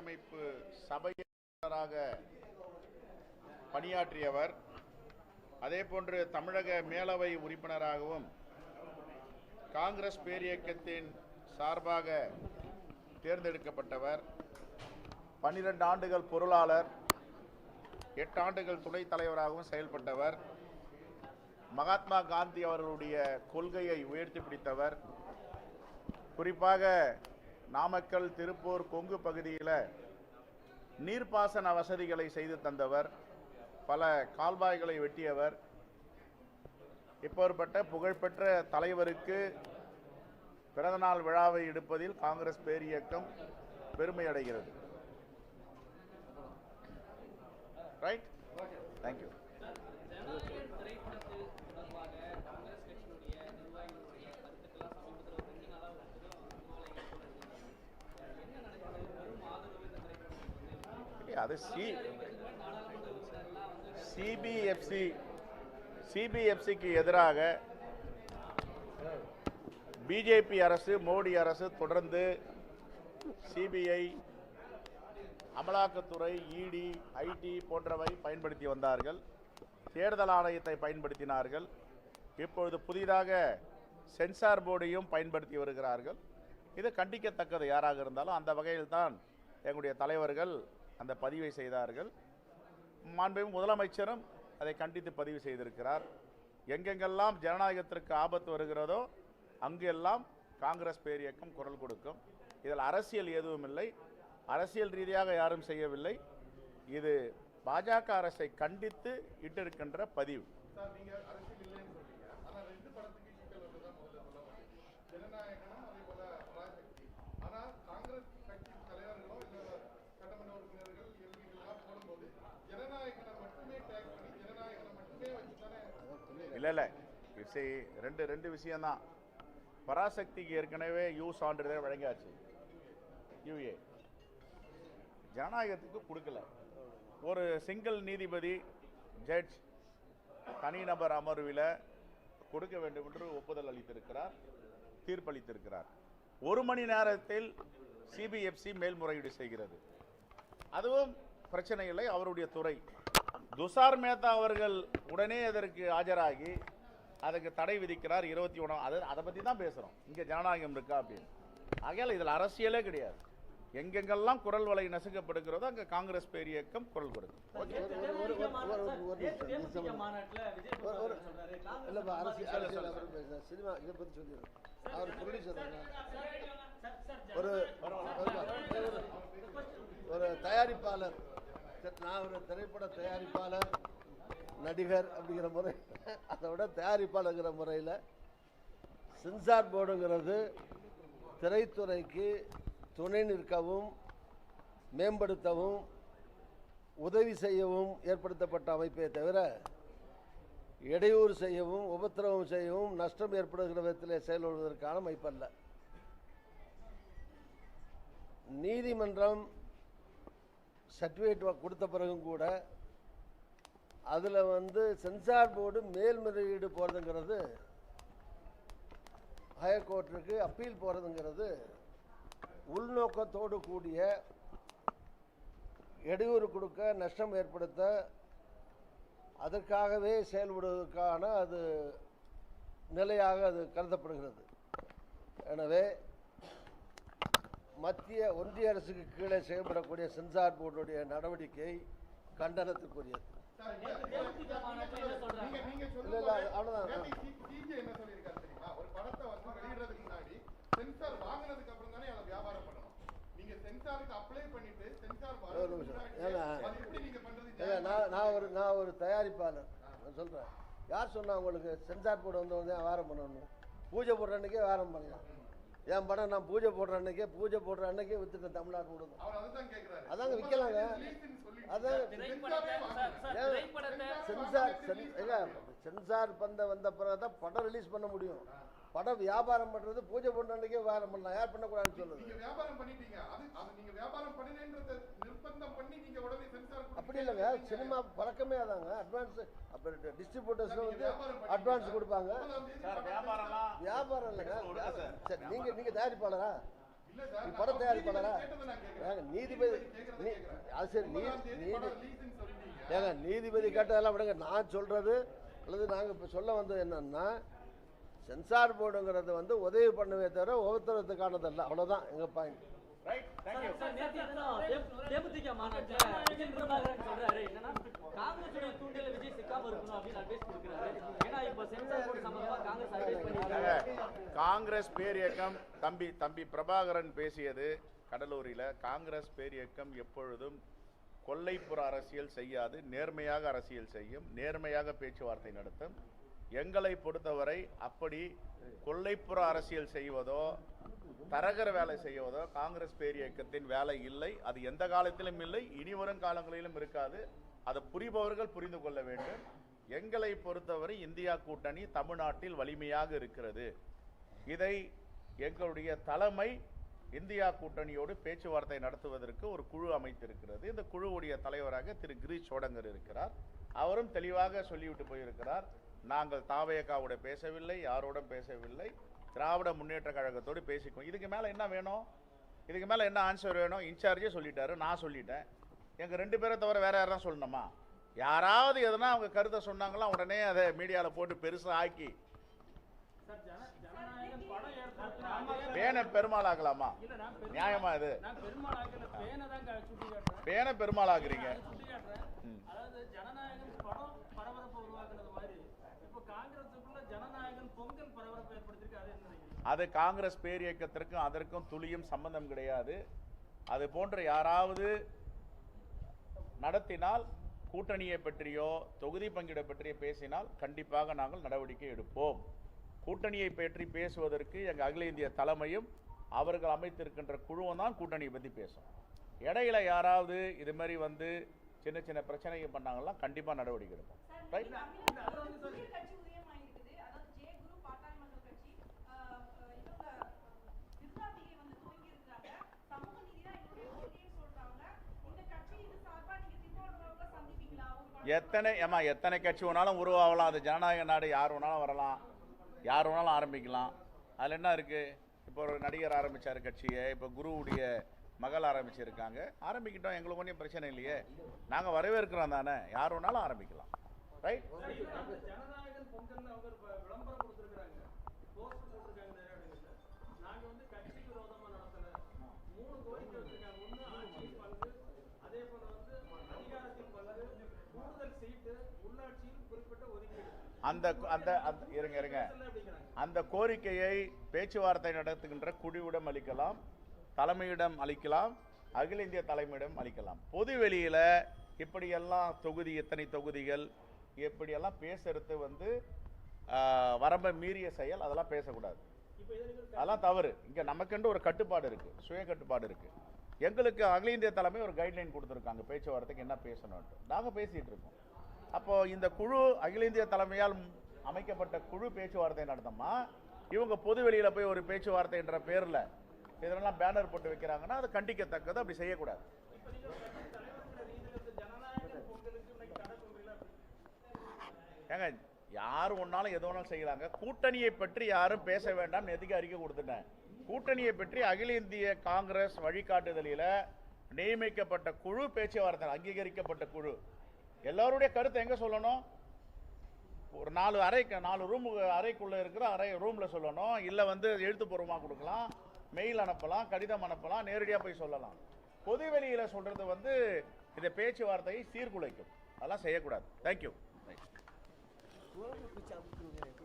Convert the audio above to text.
அரசியலமைப்பு சபையாளராக பணியாற்றியவர் அதே போன்று தமிழக மேலவை உறுப்பினராகவும் காங்கிரஸ் பேரியக்கத்தின் சார்பாக தேர்ந்தெடுக்கப்பட்டவர் பன்னிரண்டு ஆண்டுகள் பொருளாளர் எட்டு ஆண்டுகள் துணைத் தலைவராகவும் செயல்பட்டவர் மகாத்மா காந்தி அவர்களுடைய கொள்கையை உயர்த்தி பிடித்தவர். குறிப்பாக நாமக்கல் திருப்பூர் கொங்கு பகுதியில் நீர்ப்பாசன வசதிகளை செய்து தந்தவர் பல கால்வாய்களை வெட்டியவர். இப்பேற்பட்ட புகழ்பெற்ற தலைவருக்கு பிறந்தநாள் விழாவை எடுப்பதில் காங்கிரஸ் பேரியக்கம் பெருமையடைகிறது ரைட் தேங்க்யூ அது சி சிபிஎஃப்சி சிபிஎஃப்சிக்கு எதிராக பிஜேபி அரசு மோடி அரசு தொடர்ந்து சிபிஐ அமலாக்கத்துறை இடி ஐடி போன்றவை பயன்படுத்தி வந்தார்கள். தேர்தல் ஆணையத்தை பயன்படுத்தினார்கள். இப்பொழுது புதிதாக சென்சார் போர்டையும் பயன்படுத்தி வருகிறார்கள். இது கண்டிக்கத்தக்கது யாராக இருந்தாலும் அந்த வகையில் தான் எங்களுடைய தலைவர்கள் அந்த பதிவை செய்தார்கள். மாண்புமிகு முதலமைச்சரும் அதை கண்டித்து பதிவு செய்திருக்கிறார். எங்கெங்கெல்லாம் ஜனநாயகத்திற்கு ஆபத்து வருகிறதோ அங்கெல்லாம் காங்கிரஸ் பேரியக்கம் குரல் கொடுக்கும். இதில் அரசியல் எதுவும் இல்லை. அரசியல் ரீதியாக யாரும் செய்யவில்லை. இது பாஜக அரசை கண்டித்து இட்டிருக்கின்ற பதிவு சார் நீங்க அரசியல் இல்லைன்னு சொல்றீங்க ஆனா ரெண்டு படத்துக்கு ஈக்குவல் தான் முதல்ல சொல்ல மாட்டேன் ஜனநாயகனும் அதே போல பராசக்தி ஆனா காங்கிரஸ் கட்சி தலைவர்களோ இல்ல சட்டமன்ற உறுப்பினர்கள் எல்விகள்லாம் போடும்போது ஜனநாயகனை மட்டுமே டேக் பண்ணி ஜனநாயகனை மட்டுமே வச்சு தானே இல்லை இல்லை. விசை ரெண்டு ரெண்டு விஷயந்தான் பராசக்திக்கு ஏற்கனவே யூ சான்றிதழ் வழங்கியாச்சு. யூஏ. ஜனநாயகத்துக்கு கொடுக்கல. ஒரு சிங்கிள் நீதிபதி ஜட்ஜ் தனிநபர் அமர்வில் கொடுக்க வேண்டும் என்று ஒப்புதல் அளித்திருக்கிறார் தீர்ப்பளித்திருக்கிறார். ஒரு மணி நேரத்தில் சிபிஎஃப்சி மேல்முறையீடு செய்கிறது. அதுவும் பிரச்சனை இல்லை அவருடைய துறை. துஷார் மேத்தா அவர்கள் உடனே அதற்கு ஆஜராகி அதுக்கு தடை விதிக்கிறார் இருபத்தி ஒன்றாம் அது அதை பற்றி தான் பேசுகிறோம் இங்கே ஜனநாயகம் இருக்கா அப்படின்னு ஆகையால் இதில் அரசியலே கிடையாது எங்கெங்கெல்லாம் குரல் வலை நசுக்கப்படுகிறதோ அங்கே காங்கிரஸ் பேரியக்கம் குரல் கொடுக்கும் ஒரு தயாரிப்பாளர் நான் ஒரு திரைப்பட தயாரிப்பாளர் நடிகர் அப்படிங்கிற முறை அதை விட தயாரிப்பாளருங்கிற முறையில் சென்சார் போர்டுங்கிறது திரைத்துறைக்கு துணை நிற்கவும் மேம்படுத்தவும் உதவி செய்யவும் ஏற்படுத்தப்பட்ட அமைப்பே தவிர இடையூறு செய்யவும் உபத்திரவம் செய்யவும் நஷ்டம் ஏற்படுகிற விதத்தில் செயல்படுவதற்கான அமைப்பல்ல. நீதிமன்றம் சர்டிஃபிகேட் கொடுத்த பிறகும் கூட அதில் வந்து சென்சார் போர்டு மேல்முறையீடு போகிறதுங்கிறது ஹைகோர்ட்டுக்கு அப்பீல் போகிறதுங்கிறது உள்நோக்கத்தோடு கூடிய இடையூறு கொடுக்க நஷ்டம் ஏற்படுத்த அதற்காகவே செயல்படுவதற்கான அது நிலையாக அது கருதப்படுகிறது. எனவே மத்திய ஒன்றிய அரசுக்கு கீழே செயல்படக்கூடிய சென்சார் போர்டுடைய நடவடிக்கை கண்டனத்துக்குரியது? நான் நான் ஒரு நான் ஒரு தயாரிப்பாளர். நான் சொல்கிறேன் யார் சொன்னா உங்களுக்கு சென்சார் போர்டு வந்த உடனே வியாபாரம் பண்ணணும்? பூஜை போடுற அன்னைக்கே வியாபாரம் பண்ணலாம். என் படம் நான் பூஜை போடுற அன்னைக்கே பூஜை போடுற அன்னைக்கே வித்துட்டேன் தமிழ்நாடு முழுவதும். அவர் அதுதான் கேக்குறாரு. அதாங்க விற்கலாங்க அதான் சென்சார் சென்சார் பந்த வந்த பிறகு தான் படம் ரிலீஸ் பண்ண முடியும். படம் வியாபாரம் பண்ணுறது பூஜை பண்ணுற அன்னைக்கே வியாபாரம் பண்ணலாம். யார் பண்ணக்கூடாதுன்னு சொல்லுது. நீங்க வியாபாரம் பண்ணிட்டீங்க. அது அது நீங்க வியாபாரம் பண்ணினேன்றத நிர்பந்தம் பண்ணி நீங்க உடனே சென்சார் அப்படி இல்லைங்க சினிமா பழக்கமே அதாங்க. அட்வான்ஸ் அப்புறம் டிஸ்ட்ரிபியூட்டர்ஸ் வந்து அட்வான்ஸ் கொடுப்பாங்க. சார் வியாபாரம்லாம் வியாபாரம் இல்லைங்க. சார். நீங்க நீங்க தயாரிப்பாளரா? இல்ல சார் நீ படம் தயாரிப்பாளரா? நீதிபதி. அது சரி நீதி. ஏங்க நீதிபதி கேட்டதெல்லாம் விடுங்க. நான் சொல்றது அல்லது நாங்கள் இப்போ சொல்ல வந்தது என்னன்னா சென்சார் போர்டுங்கிறது வந்து உதவி பண்ணவே தவிர ஒவ்வொருத்தரத்துக்கானதல்ல அவ்வளோதான் எங்கள் பாயிண்ட் ரைட் தேங்க்யூ சார், நேத்து என்னன்னா, தே- தேமுதிக மாநாட்டுல விஜய் பிரபாகரன் சொல்றாரு என்னன்னா காங்கிரஸுடைய தூண்டில விஜய் சிக்காம இருக்கணும் அப்படின்னு அட்வைஸ் கொடுக்குறாரு ஏன்னா இப்ப சென்சார் போர்டு சம்பந்தமா காங்கிரஸ் அட்வைஸ் பண்ணிருக்காங்க காங்கிரஸ் பேரியக்கம் தம்பி தம்பி பிரபாகரன் பேசியது கடலூரில் காங்கிரஸ் பேரியக்கம் எப்பொழுதும் கொல்லைப்புற அரசியல் செய்யாது நேர்மையாக அரசியல் செய்யும் நேர்மையாக பேச்சுவார்த்தை நடத்தும் எங்களை பொறுத்தவரை அப்படி கொல்லைப்புற அரசியல் செய்வதோ தரகர வேலை செய்வதோ காங்கிரஸ் பேரியக்கத்தின் வேலை இல்லை. அது எந்த காலத்திலும் இல்லை இனி வரும் காலங்களிலும் இருக்காது. அதை புரிபவர்கள் புரிந்து கொள்ள வேண்டும். எங்களை பொறுத்தவரை இந்தியா கூட்டணி தமிழ்நாட்டில் வலிமையாக இருக்கிறது. இதை எங்களுடைய தலைமை இந்தியா கூட்டணியோடு பேச்சுவார்த்தை நடத்துவதற்கு ஒரு குழு அமைத்திருக்கிறது. இந்த குழுவுடைய தலைவராக திரு கிரீஷ் சோடங்கர் இருக்கிறார். அவரும் தெளிவாக சொல்லிவிட்டு போயிருக்கிறார். நாங்கள் தாவேகாவோட பேசவில்லை யாரோடும் பேசவில்லை. திராவிட முன்னேற்ற கழகத்தோடு பேசிக்கோ இதுக்கு மேலே என்ன வேணும்? இதுக்கு மேலே என்ன ஆன்சர் வேணும்? இன்சார்ஜே சொல்லிட்டாரு நான் சொல்லிட்டேன். எங்கள் ரெண்டு பேரை தவிர வேற யாரும் சொல்லணுமா? யாராவது எதனா அவங்க கருத்தை சொன்னாங்களா உடனே அதை மீடியாவில் போட்டு பெருசாக ஆக்கி. பேனை பெருமாள் ஆக்கலாமா இல்ல நான் பெரும் நியாயமா இது பேனை தான் அது காங்கிரஸ் பேரியக்கத்திற்கும் அதற்கும் துளியும் சம்பந்தம் கிடையாது. அது போன்ற யாராவது நடத்தினால் கூட்டணியை பற்றியோ தொகுதி பங்கீடு பற்றியோ பேசினால் கண்டிப்பாக நாங்கள் நடவடிக்கை எடுப்போம். கூட்டணியை பற்றி பேசுவதற்கு எங்கள் அகில இந்திய தலைமையும் அவர்கள் அமைத்திருக்கின்ற குழுவும் தான் கூட்டணியை பற்றி பேசும். இடையில யாராவது இது மாதிரி வந்து சின்ன சின்ன பிரச்சனைகள் பண்ணாங்கன்னா கண்டிப்பாக நடவடிக்கை எடுப்போம். ரைட் தமிழகத்துல ஒரு புதிய கட்சி உதயமாயிருக்குது. அதாவது ஜே குரு பாட்டாளி மக்கள் கட்சி. ஆஹ் ஆஹ் இவங்க நிர்வாகிகை வந்து துவங்கியிருக்கிறாங்க. சமூக நீதி தான் எங்களுடைய கொள்கைன்னு சொல்றாங்க. இந்த கட்சி இது சார்பா நீங்க திருமாவளவன்ல சந்திப்பீங்களா? ஒரு வழக்கு எத்தனை ஏமா எத்தனை கட்சி வேணாலும் உருவாகலாம். அது ஜனநாயக நாடு யார் வேணாலும் வரலாம். யார் வேணாலும் ஆரம்பிக்கலாம். அதில் என்ன இருக்குது இப்போ ஒரு நடிகர் ஆரம்பித்தார் கட்சியை. இப்போ குருவுடைய மகள் ஆரம்பிச்சிருக்காங்க. ஆரம்பிக்கிட்டோம் எங்களுக்கு ஒன்றும் பிரச்சனை இல்லையே. நாங்கள் வரவேற்கிறோம் தானே. யார் வேணாலும் ஆரம்பிக்கலாம். ரைட் அந்த அந்த இருங்க இருங்க. அந்த கோரிக்கையை பேச்சுவார்த்தை நடத்துகின்ற குழுவிடம் அளிக்கலாம் தலைமையிடம் அளிக்கலாம் அகில இந்திய தலைமையிடம் அளிக்கலாம். பொது வெளியில இப்படியெல்லாம் தொகுதி எத்தனை தொகுதிகள் எப்படியெல்லாம் பேசுறது வந்து ஆஹ், வரம்பை மீறிய செயல் அதெல்லாம் பேசக்கூடாது. அதெல்லாம் தவறு. இங்கே நமக்கென்று ஒரு கட்டுப்பாடு இருக்கு சுய கட்டுப்பாடு இருக்கு. எங்களுக்கு அகில இந்திய தலைமை ஒரு கைட்லைன் கொடுத்துருக்காங்க பேச்சுவார்த்தைக்கு என்ன பேசணும்ன்ட்டு. நாங்கள் பேசிட்டு இருக்கோம். அப்போ இந்த குழு அகில இந்திய தலைமையால் அமைக்கப்பட்ட குழு பேச்சுவார்த்தை நடத்தமா இவங்க பொது வெளியில் போய் ஒரு பேச்சுவார்த்தைன்ற பேரில் இதெல்லாம் பேனர் போட்டு வைக்கிறாங்கன்னா அது கண்டிக்கத்தக்கது அப்படி செய்யக்கூடாது. ஏங்க யார் ஒன்னாலும் எது வேணாலும் செய்யலாங்க. கூட்டணியை பற்றி யாரும் பேச வேண்டாம் எதுக்கு அறிக்கை கொடுத்துட்டேன் கூட்டணியை பற்றி அகில இந்திய காங்கிரஸ் வழிகாட்டுதலில் நியமிக்கப்பட்ட குழு பேச்சுவார்த்தை அங்கீகரிக்கப்பட்ட குழு. எல்லாருடைய கருத்தை எங்கே சொல்லணும்? ஒரு நாலு அறை நாலு ரூம் அறைக்குள்ளே இருக்கிற அறை ரூமில் சொல்லணும். இல்லை வந்து எழுத்துப்பூர்வமாக கொடுக்கலாம். மெயில் அனுப்பலாம் கடிதம் அனுப்பலாம் நேரடியாக போய் சொல்லலாம். பொது வெளியில் சொல்கிறது வந்து இந்த பேச்சுவார்த்தையை சீர்குலைக்கும். அதெல்லாம் செய்யக்கூடாது. தேங்க்யூ குழம்பு